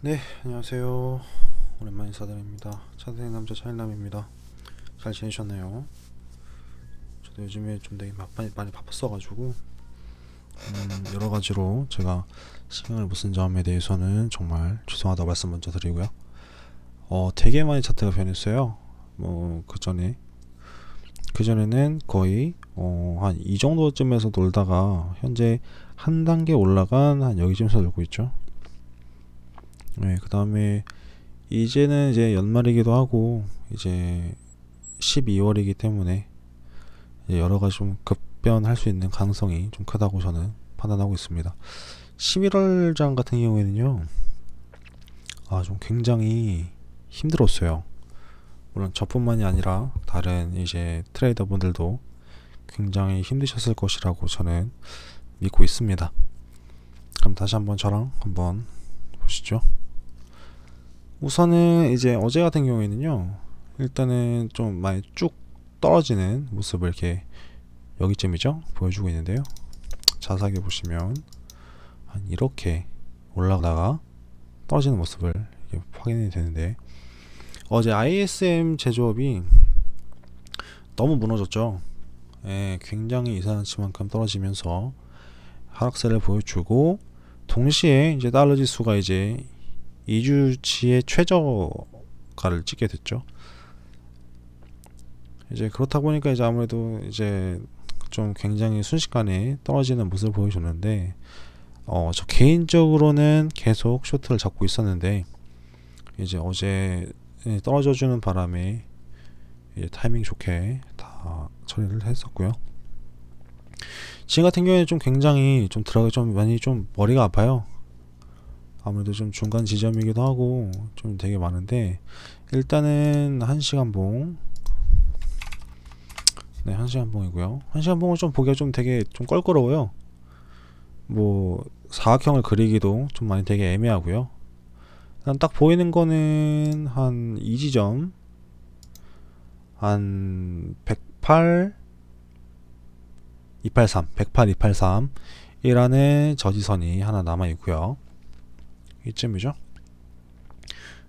네, 안녕하세요. 오랜만에 인사드립니다. 차대의 남자 차일남입니다. 잘 지내셨나요? 저도 요즘에 좀 되게 막 많이, 많이 바빴어가지고 음, 여러 가지로 제가 신경을 못 쓴 점에 대해서는 정말 죄송하다고 말씀 먼저 드리고요. 어, 되게 많이 차트가 변했어요. 뭐 그 전에 그 전에는 거의 어, 한 이 정도쯤에서 놀다가 현재 한 단계 올라간 한 여기쯤에서 놀고 있죠. 네, 그 다음에 이제는 이제 연말이기도 하고 이제 12월이기 때문에 여러 가지 좀 급변할 수 있는 가능성이 좀 크다고 저는 판단하고 있습니다. 11월장 같은 경우에는요, 아, 좀 굉장히 힘들었어요. 물론 저뿐만이 아니라 다른 이제 트레이더 분들도 굉장히 힘드셨을 것이라고 저는 믿고 있습니다. 그럼 다시 한번 저랑 한번 보시죠. 우선은 이제 어제 같은 경우에는요 일단은 좀 많이 쭉 떨어지는 모습을 이렇게 여기쯤이죠? 보여주고 있는데요. 자세하게 보시면 한 이렇게 올라가다가 떨어지는 모습을 확인이 되는데 어제 ISM 제조업이 너무 무너졌죠? 예, 굉장히 이상치만큼 떨어지면서 하락세를 보여주고 동시에 이제 달러 지수가 이제 2주치의 최저가를 찍게 됐죠. 이제 그렇다 보니까 이제 아무래도 이제 좀 굉장히 순식간에 떨어지는 모습을 보여줬는데 어, 저 개인적으로는 계속 쇼트를 잡고 있었는데 이제 어제 떨어져 주는 바람에 타이밍 좋게 다 처리를 했었고요. 지금 같은 경우에 좀 굉장히 좀 들어가 좀 많이 좀 머리가 아파요. 아무래도 좀 중간 지점이기도 하고 좀 되게 많은데 일단은 한 시간 봉. 네, 한 시간 봉이고요. 한 시간 봉을 좀 보기가 좀 되게 좀 껄끄러워요. 뭐 사각형을 그리기도 좀 많이 되게 애매하고요. 일단 딱 보이는 거는 한이 지점 한 108, 283, 108, 283 이라는 저지선이 하나 남아 있고요. 이쯤이죠.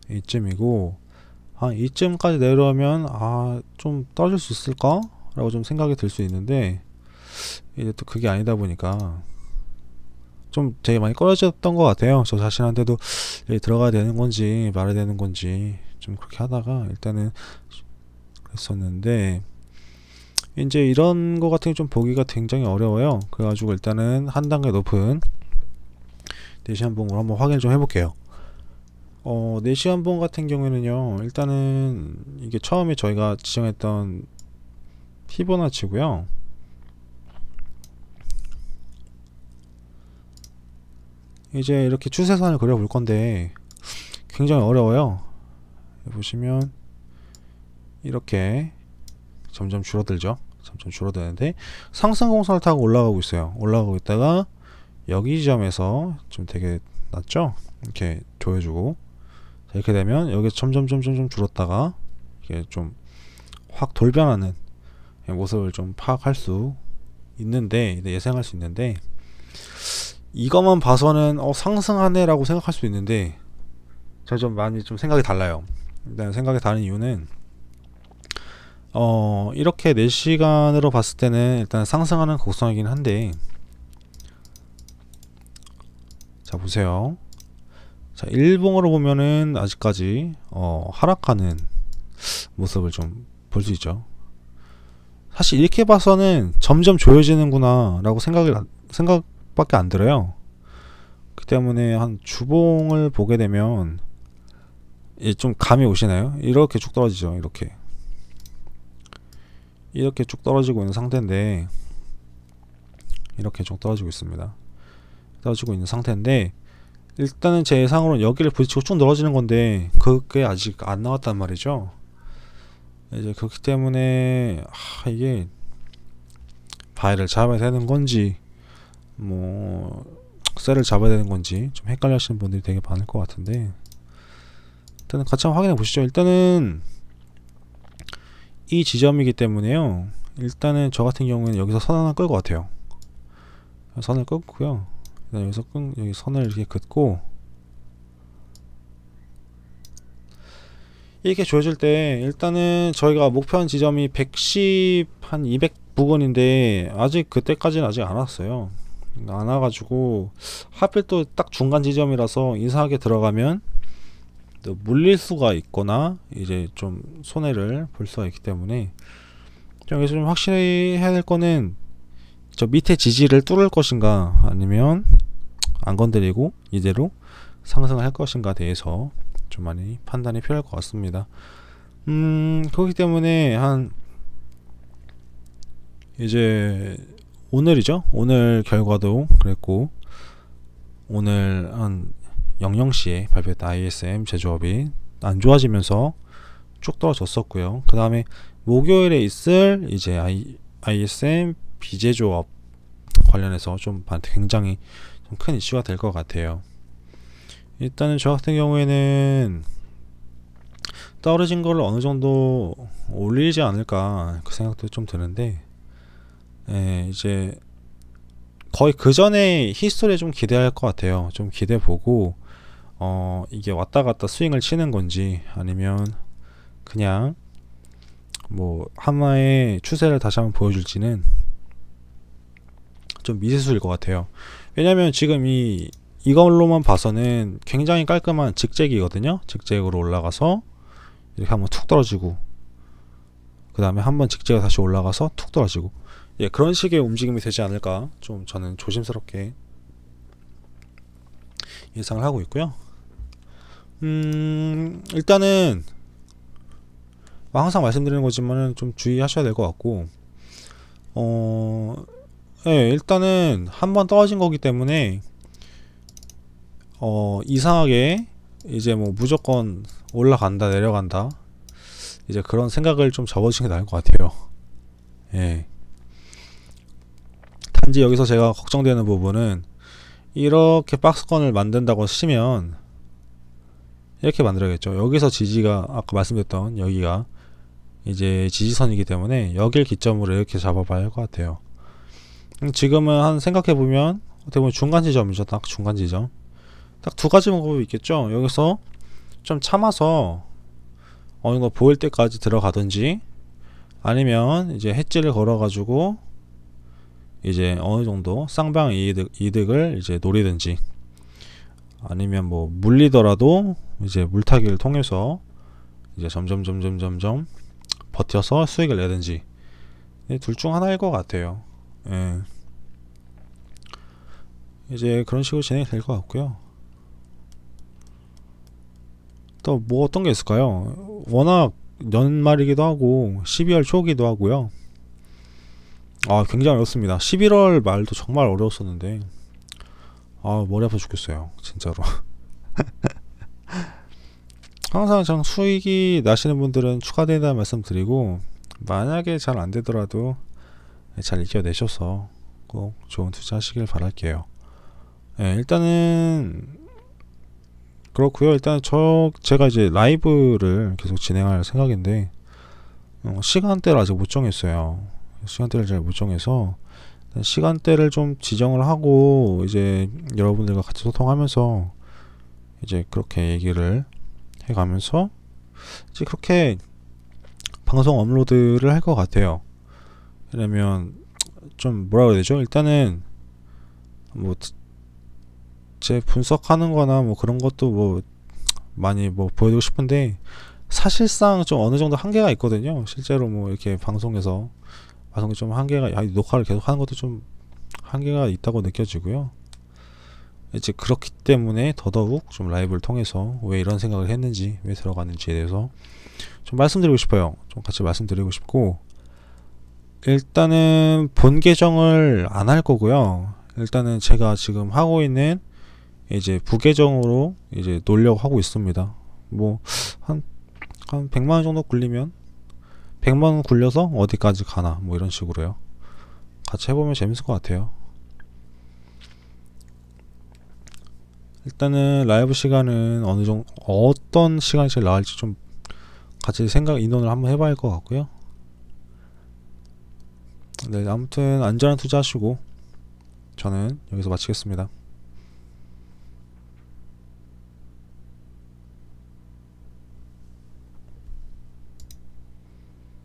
이쯤이고 한 이쯤까지 내려오면 아 좀 떨어질 수 있을까? 라고 좀 생각이 들 수 있는데 이제 또 그게 아니다 보니까 좀 되게 많이 꺼려졌던 것 같아요. 저 자신한테도 들어가야 되는 건지 말아야 되는 건지 좀 그렇게 하다가 일단은 그랬었는데 이제 이런 거 같은 게 좀 보기가 굉장히 어려워요. 그래가지고 일단은 한 단계 높은 4시간 봉으로 한번 확인을 좀 해볼게요. 어, 4시간 봉 같은 경우에는요, 일단은 이게 처음에 저희가 지정했던 피보나치고요. 이제 이렇게 추세선을 그려볼 건데 굉장히 어려워요. 보시면 이렇게 점점 줄어들죠. 점점 줄어드는데 상승 공선을 타고 올라가고 있어요. 올라가고 있다가 여기 지점에서 좀 되게 낮죠? 이렇게 조여주고 이렇게 되면 여기 점점 점점 점 줄었다가 이게 좀 확 돌변하는 모습을 좀 파악할 수 있는데 예상할 수 있는데 이것만 봐서는 어 상승하네라고 생각할 수 있는데 저 좀 많이 좀 생각이 달라요. 일단 생각이 다른 이유는 어 이렇게 4시간으로 봤을 때는 일단 상승하는 곡선이긴 한데 자 보세요. 자 일봉으로 보면은 아직까지 어, 하락하는 모습을 좀 볼 수 있죠. 사실 이렇게 봐서는 점점 조여지는구나 라고 생각이 생각밖에 안 들어요. 그 때문에 한 주봉을 보게 되면 좀 감이 오시나요? 이렇게 쭉 떨어지죠. 이렇게 이렇게 쭉 떨어지고 있는 상태인데 이렇게 쭉 떨어지고 있습니다. 떨어지고 있는 상태인데 일단은 제 예상으로는 여기를 부딪히고 쭉 늘어지는 건데 그게 아직 안 나왔단 말이죠. 이제 그렇기 때문에 아, 이게 바위를 잡아야 되는 건지 뭐 셀을 잡아야 되는 건지 좀 헷갈려 하시는 분들이 되게 많을 것 같은데 일단은 같이 한번 확인해 보시죠. 일단은 이 지점이기 때문에요. 일단은 저 같은 경우에는 여기서 선 하나 끌 것 같아요. 선을 끊고요. 여기서 끈 여기 선을 이렇게 긋고 이렇게 조여질 때 일단은 저희가 목표한 지점이 110 한 200 부근인데 아직 그때까지는 아직 안 왔어요. 안 와가지고 하필 또 딱 중간 지점이라서 이상하게 들어가면 또 물릴 수가 있거나 이제 좀 손해를 볼 수가 있기 때문에 좀 여기서 좀 확실히 해야 될 거는 저 밑에 지지를 뚫을 것인가 아니면 안 건드리고 이대로 상승을 할 것인가 대해서 좀 많이 판단이 필요할 것 같습니다. 음 그렇기 때문에 한 이제 오늘이죠. 오늘 결과도 그랬고 오늘 한 00시에 발표했던 ISM 제조업이 안 좋아지면서 쭉 떨어졌었고요. 그 다음에 목요일에 있을 이제 I, ISM 비제조업 관련해서 좀 반- 굉장히 좀 큰 이슈가 될 것 같아요. 일단은 저 같은 경우에는 떨어진 걸 어느 정도 올리지 않을까 그 생각도 좀 드는데 예, 이제 거의 그 전에 히스토리에 좀 기대할 것 같아요. 좀 기대 보고 어 이게 왔다 갔다 스윙을 치는 건지 아니면 그냥 뭐 하나의 추세를 다시 한번 보여줄지는 좀 미세수일 것 같아요. 왜냐면 지금 이 이걸로만 봐서는 굉장히 깔끔한 직잭이거든요. 직잭으로 올라가서 이렇게 한번 툭 떨어지고 그 다음에 한번 직잭이 다시 올라가서 툭 떨어지고 예 그런 식의 움직임이 되지 않을까 좀 저는 조심스럽게 예상을 하고 있고요. 음 일단은 뭐 항상 말씀드리는 거지만은 좀 주의하셔야 될 것 같고 어 예, 일단은 한 번 떨어진 거기 때문에 어 이상하게 이제 뭐 무조건 올라간다 내려간다 이제 그런 생각을 좀 접어주시는 게 나을 것 같아요. 예. 단지 여기서 제가 걱정되는 부분은 이렇게 박스권을 만든다고 치면 이렇게 만들어야겠죠. 여기서 지지가 아까 말씀드렸던 여기가 이제 지지선이기 때문에 여길 기점으로 이렇게 잡아봐야 할 것 같아요. 음, 지금은 한 생각해 보면 어떻게 보면 중간 지점이죠. 딱 중간 지점. 딱 두 가지 방법이 있겠죠. 여기서 좀 참아서 어느 정도 보일 때까지 들어가든지 아니면 이제 해지를 걸어가지고 이제 어느 정도 쌍방 이득, 이득을 이제 노리든지 아니면 뭐 물리더라도 이제 물타기를 통해서 이제 점점 점점 점점 버텨서 수익을 내든지 둘 중 하나일 것 같아요. 예. 이제 그런 식으로 진행이 될 것 같고요. 또 뭐 어떤 게 있을까요? 워낙 연말이기도 하고 12월 초기도 하고요. 아 굉장히 어렵습니다. 11월 말도 정말 어려웠었는데 아 머리 아파 죽겠어요. 진짜로. 항상 참 수익이 나시는 분들은 추가된다는 말씀 드리고 만약에 잘 안 되더라도 잘 이겨내셔서 꼭 좋은 투자 하시길 바랄게요. 예, 일단은 그렇고요. 일단 저 제가 이제 라이브를 계속 진행할 생각인데 어, 시간대를 아직 못 정했어요. 시간대를 잘 못 정해서 시간대를 좀 지정을 하고 이제 여러분들과 같이 소통하면서 이제 그렇게 얘기를 해가면서 이제 그렇게 방송 업로드를 할 것 같아요. 왜냐면 좀 뭐라 그래야 되죠? 일단은 뭐 제 분석하는 거나 뭐 그런 것도 뭐 많이 뭐 보여드리고 싶은데 사실상 좀 어느 정도 한계가 있거든요. 실제로 뭐 이렇게 방송에서 방송이 좀 한계가 야, 녹화를 계속 하는 것도 좀 한계가 있다고 느껴지고요. 이제 그렇기 때문에 더더욱 좀 라이브를 통해서 왜 이런 생각을 했는지 왜 들어갔는지에 대해서 좀 말씀드리고 싶어요. 좀 같이 말씀드리고 싶고 일단은 본 계정을 안 할 거고요. 일단은 제가 지금 하고 있는 이제 부계정으로 이제 놀려고 하고 있습니다. 뭐 한 한 100만 원 정도 굴리면 100만 원 굴려서 어디까지 가나 뭐 이런 식으로요. 같이 해보면 재밌을 것 같아요. 일단은 라이브 시간은 어느 정도 어떤 시간이 제일 나을지 좀 같이 생각 인원을 한번 해봐야 할 것 같고요. 네 아무튼 안전한 투자하시고 저는 여기서 마치겠습니다.